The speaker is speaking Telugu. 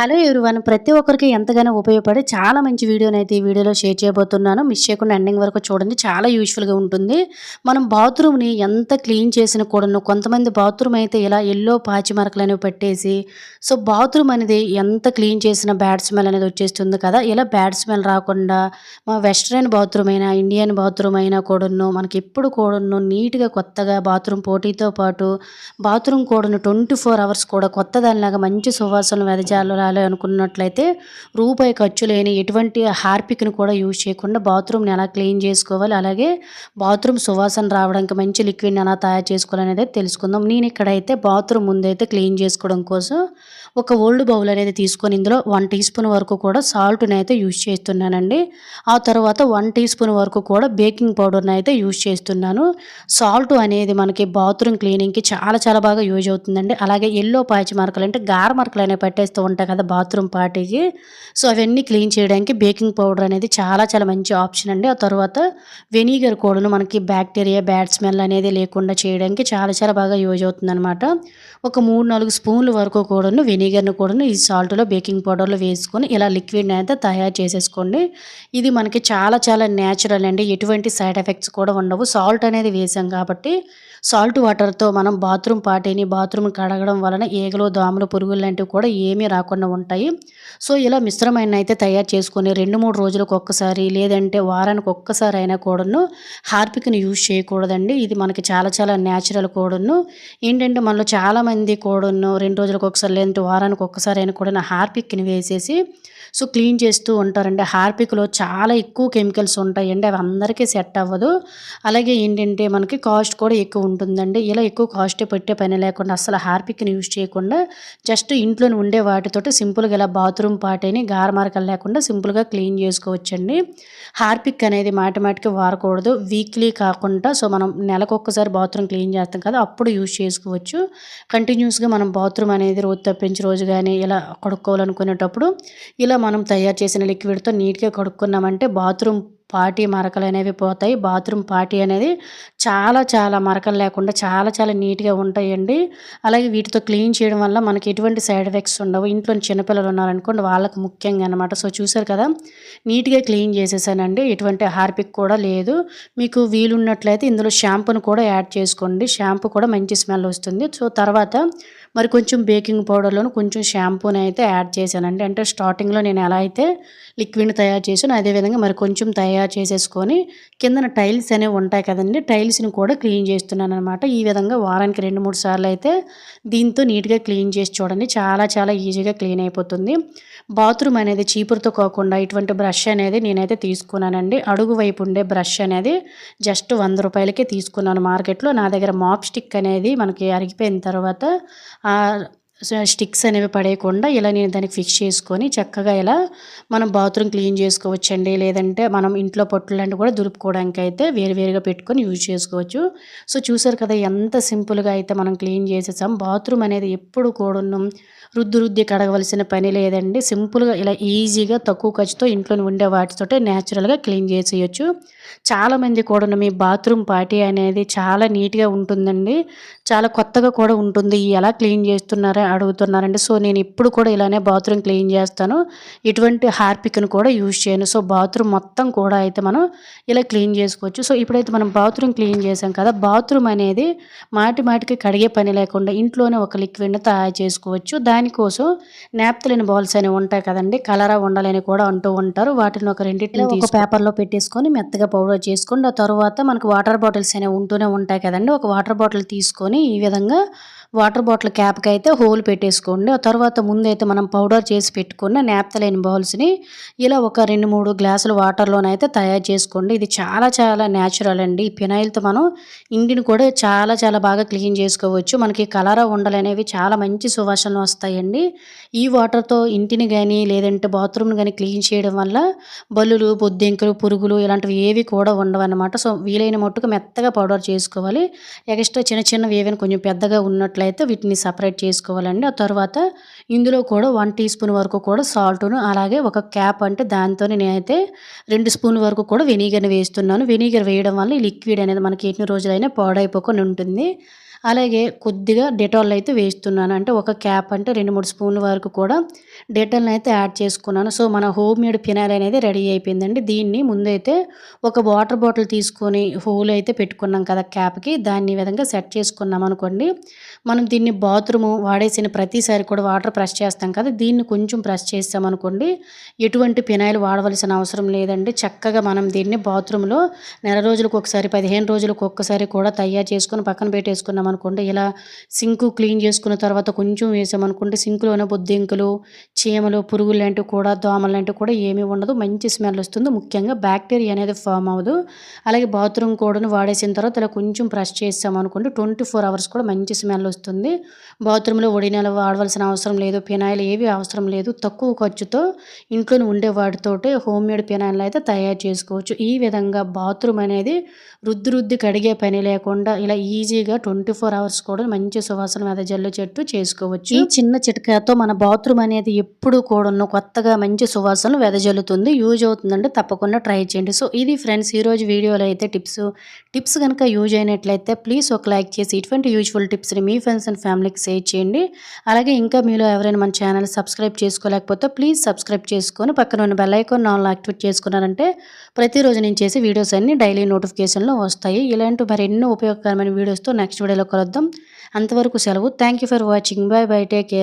హలో ఎవరివన్ ప్రతి ఒక్కరికి ఎంతగానో ఉపయోగపడే చాలా మంచి వీడియోని అయితే ఈ వీడియోలో షేర్ చేయబోతున్నాను. మిస్ చేయకుండా ఎండింగ్ వరకు చూడండి చాలా యూస్ఫుల్గా ఉంటుంది. మనం బాత్రూమ్ని ఎంత క్లీన్ చేసిన కూడాను కొంతమంది బాత్రూమ్ అయితే ఇలా ఎల్లో పాచి మరకలు అనేవి పెట్టేసి సో బాత్రూమ్ అనేది ఎంత క్లీన్ చేసిన బ్యాడ్ స్మెల్ అనేది వచ్చేస్తుంది కదా. ఇలా బ్యాడ్ స్మెల్ రాకుండా మా వెస్ట్రన్ బాత్రూమ్ అయినా ఇండియన్ బాత్రూమ్ అయినా కూడాను మనకి ఎప్పుడు కూడాను నీట్గా కొత్తగా బాత్రూమ్ పోటీతో పాటు బాత్రూమ్ కూడాను ట్వంటీ ఫోర్ అవర్స్ కూడా కొత్త దానిలాగా మంచి సువాసనలు వెదజాలాలి అనుకున్నట్లయితే రూపాయి ఖర్చు లేని ఎటువంటి హార్పిక్ని కూడా యూజ్ చేయకుండా బాత్రూమ్ని ఎలా క్లీన్ చేసుకోవాలి అలాగే బాత్రూమ్ సువాసన రావడానికి మంచి లిక్విడ్ని ఎలా తయారు చేసుకోవాలి అనేది తెలుసుకుందాం. నేను ఇక్కడైతే బాత్రూమ్ ముందైతే క్లీన్ చేసుకోవడం కోసం ఒక ఓల్డ్ బౌల్ అనేది తీసుకొని ఇందులో వన్ టీ స్పూన్ వరకు కూడా సాల్ట్ని అయితే యూజ్ చేస్తున్నానండి. ఆ తర్వాత వన్ టీ స్పూన్ వరకు కూడా బేకింగ్ పౌడర్ని అయితే యూజ్ చేస్తున్నాను. సాల్ట్ అనేది మనకి బాత్రూమ్ క్లీనింగ్కి చాలా చాలా బాగా యూజ్ అవుతుందండి. అలాగే ఎల్లో పాచి మార్కలు అంటే గార మార్కలు అనేవి పట్టేస్తూ ఉంటాయి కదా బాత్రూమ్ పార్టీకి. సో అవన్నీ క్లీన్ చేయడానికి బేకింగ్ పౌడర్ అనేది చాలా చాలా మంచి ఆప్షన్ అండి. ఆ తర్వాత వెనిగర్ కూడాను మనకి బ్యాక్టీరియా బ్యాడ్ స్మెల్ అనేది లేకుండా చేయడానికి చాలా చాలా బాగా యూజ్ అవుతుంది అనమాట ఒక మూడు నాలుగు స్పూన్ల వరకు కూడాను వెనిగర్ని కూడాను ఈ సాల్ట్లో బేకింగ్ పౌడర్లో వేసుకొని ఇలా లిక్విడ్ని అయితే తయారు చేసేసుకోండి. ఇది మనకి చాలా చాలా న్యాచురల్ అండి. ఎటువంటి సైడ్ ఎఫెక్ట్స్ కూడా ఉండవు. సాల్ట్ అనేది వేసాం కాబట్టి సాల్ట్ వాటర్తో మనం బాత్రూమ్ పాటిని బాత్రూమ్ కడగడం వలన ఈగలు దోమలు పురుగులు లాంటివి కూడా ఏమీ రాకుండా ఉంటాయి. సో ఇలా మిశ్రమాన్ని అయితే తయారు చేసుకొని రెండు మూడు రోజులకు ఒక్కసారి లేదంటే వారానికి ఒక్కసారి అయినా కూడాను హార్పిక్ని యూజ్ చేయకూడదండి. ఇది మనకి చాలా చాలా న్యాచురల్ కూడాను. ఏంటంటే మనలో చాలామంది కూడాను రెండు రోజులకు ఒకసారి లేదంటే వారానికి ఒక్కసారి అయినా కూడా హార్పిక్ని వేసేసి సో క్లీన్ చేస్తూ ఉంటారండి. హార్పిక్లో చాలా ఎక్కువ కెమికల్స్ ఉంటాయండి. అవి అందరికీ సెట్ అవ్వదు. అలాగే ఏంటంటే మనకి కాస్ట్ కూడా ఎక్కువ ఉంటుందండి. ఇలా ఎక్కువ కాస్ట్ పెట్టే పని లేకుండా అసలు హార్పిక్ని యూజ్ చేయకుండా జస్ట్ ఇంట్లో ఉండే వాటితోటి సింపుల్గా ఇలా బాత్రూమ్ పాటని గారమారకలు లేకుండా సింపుల్గా క్లీన్ చేసుకోవచ్చండి. హార్పిక్ అనేది మాటమాటికి వాడకూడదు. వీక్లీ కాకుండా సో మనం నెలకు ఒక్కసారి బాత్రూమ్ క్లీన్ చేస్తాం కదా అప్పుడు యూజ్ చేసుకోవచ్చు. కంటిన్యూస్గా మనం బాత్రూమ్ అనేది రోజు తప్పించి రోజు కానీ ఇలా కడుక్కోవాలనుకునేటప్పుడు ఇలా మనం తయారు చేసిన లిక్విడ్తో నీట్గా కడుక్కున్నామంటే బాత్రూమ్ పాటి మరకలు అనేవి పోతాయి. బాత్రూమ్ పాటి అనేది చాలా చాలా మరకలు లేకుండా చాలా చాలా నీట్గా ఉంటాయండి. అలాగే వీటితో క్లీన్ చేయడం వల్ల మనకి ఎటువంటి సైడ్ ఎఫెక్ట్స్ ఉండవు. ఇంట్లో చిన్నపిల్లలు ఉన్నారనుకోండి వాళ్ళకు ముఖ్యంగా అనమాట సో చూసారు కదా నీట్గా క్లీన్ చేసేసానండి. ఎటువంటి హార్పిక్ కూడా లేదు. మీకు వీలున్నట్లయితే ఇందులో షాంపూను కూడా యాడ్ చేసుకోండి. షాంపూ కూడా మంచి స్మెల్ వస్తుంది. సో తర్వాత మరి కొంచెం బేకింగ్ పౌడర్లోను కొంచెం షాంపూని అయితే యాడ్ చేశానండి. అంటే స్టార్టింగ్లో నేను ఎలా అయితే లిక్విడ్ తయారు చేసాను అదేవిధంగా మరి కొంచెం తయారు చేసేసుకొని కిందన టైల్స్ అనేవి ఉంటాయి కదండి టైల్స్ని కూడా క్లీన్ చేస్తున్నాను అనమాట ఈ విధంగా వారానికి రెండు మూడు సార్లు అయితే దీంతో నీట్గా క్లీన్ చేసి చూడండి చాలా చాలా ఈజీగా క్లీన్ అయిపోతుంది. బాత్రూమ్ అనేది చీపురుతో కాకుండా ఇటువంటి బ్రష్ అనేది నేనైతే తీసుకున్నానండి. అడుగు వైపు ఉండే బ్రష్ అనేది జస్ట్ వంద రూపాయలకే తీసుకున్నాను మార్కెట్లో. నా దగ్గర మాప్ స్టిక్ అనేది మనకి అరిగిపోయిన తర్వాత আর స్టిక్స్ అనేవి పడేయకుండా ఇలా నేను దానికి ఫిక్స్ చేసుకొని చక్కగా ఇలా మనం బాత్రూమ్ క్లీన్ చేసుకోవచ్చండి. లేదంటే మనం ఇంట్లో పొట్టులు కూడా దులుపుకోవడానికి అయితే వేరువేరుగా పెట్టుకొని యూజ్ చేసుకోవచ్చు. సో చూసారు కదా ఎంత సింపుల్గా అయితే మనం క్లీన్ చేసేసాం. బాత్రూమ్ అనేది ఎప్పుడు కూడా రుద్దు రుద్ది కడగవలసిన పని లేదండి. సింపుల్గా ఇలా ఈజీగా తక్కువ ఖర్చుతో ఇంట్లో ఉండే వాటితోటే న్యాచురల్గా క్లీన్ చేసేయచ్చు. చాలామంది కూడా మీ బాత్రూమ్ పార్టీ అనేది చాలా నీట్గా ఉంటుందండి. చాలా కొత్తగా కూడా ఉంటుంది. ఎలా క్లీన్ చేస్తున్నారా అడుగుతున్నారండి సో నేను ఇప్పుడు కూడా ఇలానే బాత్రూమ్ క్లీన్ చేస్తాను. ఇటువంటి హార్పిక్ను కూడా యూజ్ చేయను. సో బాత్రూమ్ మొత్తం కూడా అయితే మనం ఇలా క్లీన్ చేసుకోవచ్చు. సో ఇప్పుడైతే మనం బాత్రూమ్ క్లీన్ చేసాం కదా బాత్రూమ్ అనేది మాటి మాటికి కడిగే పని లేకుండా ఇంట్లోనే ఒక లిక్విడ్ని తయారు చేసుకోవచ్చు. దానికోసం నాప్తలిన్ బాల్స్ అనేవి ఉంటాయి కదండి కలరా ఉండాలని కూడా అంటూ ఉంటారు. వాటిని ఒక రెండింటిని ఒక పేపర్లో పెట్టేసుకొని మెత్తగా పౌడర్ చేసుకొని ఆ తర్వాత మనకు వాటర్ బాటిల్స్ అనేవి ఉంటూనే ఉంటాయి కదండి. ఒక వాటర్ బాటిల్ తీసుకొని ఈ విధంగా వాటర్ బాటిల్ క్యాప్కి అయితే హోల్ పెట్టేసుకోండి. ఆ తర్వాత ముందైతే మనం పౌడర్ చేసి పెట్టుకున్న నాప్తలైన బౌల్స్ని ఇలా ఒక రెండు మూడు గ్లాసులు వాటర్లోనైతే తయారు చేసుకోండి. ఇది చాలా చాలా న్యాచురల్ అండి. ఈ పినాయిల్తో మనం ఇంటిని కూడా చాలా చాలా బాగా క్లీన్ చేసుకోవచ్చు. మనకి కలరా ఉండలు అనేవి చాలా మంచి సువాసనలు వస్తాయండి. ఈ వాటర్తో ఇంటిని కానీ లేదంటే బాత్రూమ్ని కానీ క్లీన్ చేయడం వల్ల బల్లులు బొద్దింకలు పురుగులు ఇలాంటివి ఏవి కూడా ఉండవు అనమాట సో వీలైన మట్టుకు మెత్తగా పౌడర్ చేసుకోవాలి. ఎక్స్ట్రా చిన్న చిన్నవి ఏవైనా కొంచెం పెద్దగా ఉన్నట్లు ఉన్నట్లయితే వీటిని సపరేట్ చేసుకోవాలండి. ఆ తర్వాత ఇందులో కూడా వన్ టీ స్పూన్ వరకు కూడా సాల్ట్ను అలాగే ఒక క్యాప్ అంటే దాంతో నేనైతే రెండు స్పూన్ వరకు కూడా వెనిగర్ని వేస్తున్నాను. వెనిగర్ వేయడం వల్ల ఈ లిక్విడ్ అనేది మనకి ఎన్ని రోజులైనా పాడైపోకుండా ఉంటుంది. అలాగే కొద్దిగా డెటాల్ అయితే వేస్తున్నాను. అంటే ఒక క్యాప్ అంటే రెండు మూడు స్పూన్ల వరకు కూడా డెటాల్ని అయితే యాడ్ చేసుకున్నాను. సో మన హోమ్ మేడ్ ఫినాయిల్ అనేది రెడీ అయిపోయిందండి. దీన్ని ముందైతే ఒక వాటర్ బాటిల్ తీసుకొని హోల్ అయితే పెట్టుకున్నాం కదా క్యాప్కి. దాన్ని విధంగా సెట్ చేసుకున్నాం అనుకోండి. మనం దీన్ని బాత్రూమ్ వాడేసిన ప్రతిసారి కూడా వాటర్ ప్రెస్ చేస్తాం కదా దీన్ని కొంచెం ప్రెస్ చేస్తామనుకోండి ఎటువంటి ఫినాయిల్ వాడవలసిన అవసరం లేదండి. చక్కగా మనం దీన్ని బాత్రూంలో నెల రోజులకు ఒకసారి పదిహేను రోజులకు ఒక్కసారి కూడా తయారు చేసుకుని పక్కన పెట్టేసుకున్నాం అనుకోండి ఇలా సింకు క్లీన్ చేసుకున్న తర్వాత కొంచెం వేసామనుకోండి సింకులోనే బొద్దింకలు చీమలు పురుగులు లాంటివి కూడా దోమలు లాంటివి కూడా ఏమీ ఉండదు. మంచి స్మెల్ వస్తుంది. ముఖ్యంగా బ్యాక్టీరియా అనేది ఫామ్ అవ్వదు. అలాగే బాత్రూమ్ కూడాను వాడేసిన తర్వాత ఇలా కొంచెం ప్రెస్ చేసామనుకోండి ట్వంటీ ఫోర్ అవర్స్ కూడా మంచి స్మెల్ వస్తుంది. బాత్రూంలో ఒడినాలు వాడవలసిన అవసరం లేదు పినాయిల్ ఏవి అవసరం లేదు. తక్కువ ఖర్చుతో ఇంట్లోనే ఉండే వాటితోటే హోమ్ మేడ్ ఫినాయిల్ అయితే తయారు చేసుకోవచ్చు. ఈ విధంగా బాత్రూమ్ అనేది రుద్ది రుద్ది కడిగే పని లేకుండా ఇలా ఈజీగా ట్వంటీ ఫోర్ అవర్స్ కూడా మంచి సువాసన వెదజల్లు చెట్టు చేసుకోవచ్చు. ఈ చిన్న చిట్కాతో మన బాత్రూమ్ అనేది ఎప్పుడు కూడా కొత్తగా మంచి సువాసనలు వెదజల్లుతుంది. యూజ్ అవుతుందంటే తప్పకుండా ట్రై చేయండి. సో ఇది ఫ్రెండ్స్ ఈరోజు వీడియోలో అయితే టిప్స్ టిప్స్ కనుక యూజ్ అయినట్లయితే ప్లీజ్ ఒక లైక్ చేసి ఇటువంటి యూజ్ఫుల్ టిప్స్ని మీ ఫ్రెండ్స్ అండ్ ఫ్యామిలీకి షేర్ చేయండి. అలాగే ఇంకా మీలో ఎవరైనా మన ఛానల్ సబ్స్క్రైబ్ చేసుకోలేకపోతే ప్లీజ్ సబ్స్క్రైబ్ చేసుకొని పక్కన ఉన్న బెల్ ఐకాన్ ఆన్లో యాక్టివేట్ చేసుకున్నారంటే ప్రతిరోజు నేను చేసే వీడియోస్ అన్ని డైలీ నోటిఫికేషన్లో వస్తాయి. ఇలాంటి మరి ఎన్నో ఉపయోగకరమైన వీడియోస్తో నెక్స్ట్ వీడియోలో కలుద్దాం. అంతవరకు సెలవు. Thank you for watching bye bye take care